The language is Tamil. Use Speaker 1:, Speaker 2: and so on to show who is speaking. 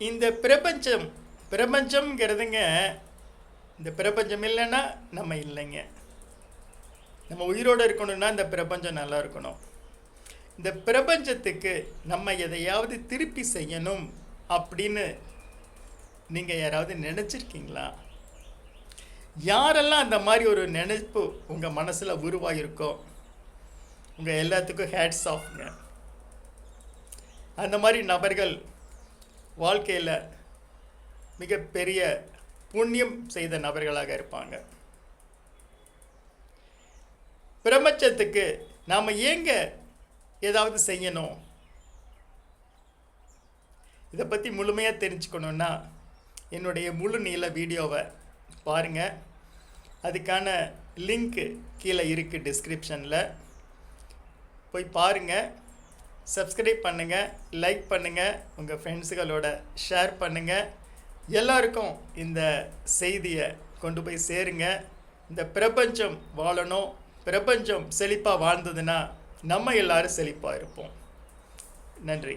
Speaker 1: இந்த பிரபஞ்சம் பிரபஞ்சம்ங்கிறதுங்க இந்த பிரபஞ்சம் இல்லைன்னா நம்ம இல்லைங்க. நம்ம உயிரோடு இருக்கணும்னா இந்த பிரபஞ்சம் நல்லா இருக்கணும். இந்த பிரபஞ்சத்துக்கு நம்ம எதையாவது திருப்பி செய்யணும் அப்படின்னு நீங்கள் யாராவது நினச்சிருக்கீங்களா? யாரெல்லாம் அந்த மாதிரி ஒரு நினைப்பு உங்கள் மனசில் உருவாகிருக்கோ உங்கள் எல்லாத்துக்கும் ஹேட்ஸ் ஆஃப்ங்க அந்த மாதிரி நபர்கள் வாழ்க்கையில் மிகப்பெரிய புண்ணியம் செய்த நபர்களாக இருப்பாங்க. பிரபஞ்சத்துக்கு நாம் ஏங்க ஏதாவது செய்யணும்? இதை பற்றி முழுமையாக தெரிஞ்சுக்கணுன்னா என்னுடைய முழு நீள வீடியோவை பாருங்கள் அதுக்கான லிங்க்கு கீழே இருக்குது டிஸ்கிரிப்ஷனில். போய் பாருங்கள் சப்ஸ்கிரைப் பண்ணுங்கள் லைக் பண்ணுங்கள் உங்கள் ஃப்ரெண்ட்ஸுகளோட ஷேர் பண்ணுங்கள் எல்லாருக்கும் இந்த செய்தியை கொண்டு போய் சேருங்க. இந்த பிரபஞ்சம் வாழணும் பிரபஞ்சம் செழிப்பாக வாழ்ந்ததுன்னா நம்ம எல்லாரும் செழிப்பாக இருப்போம். நன்றி.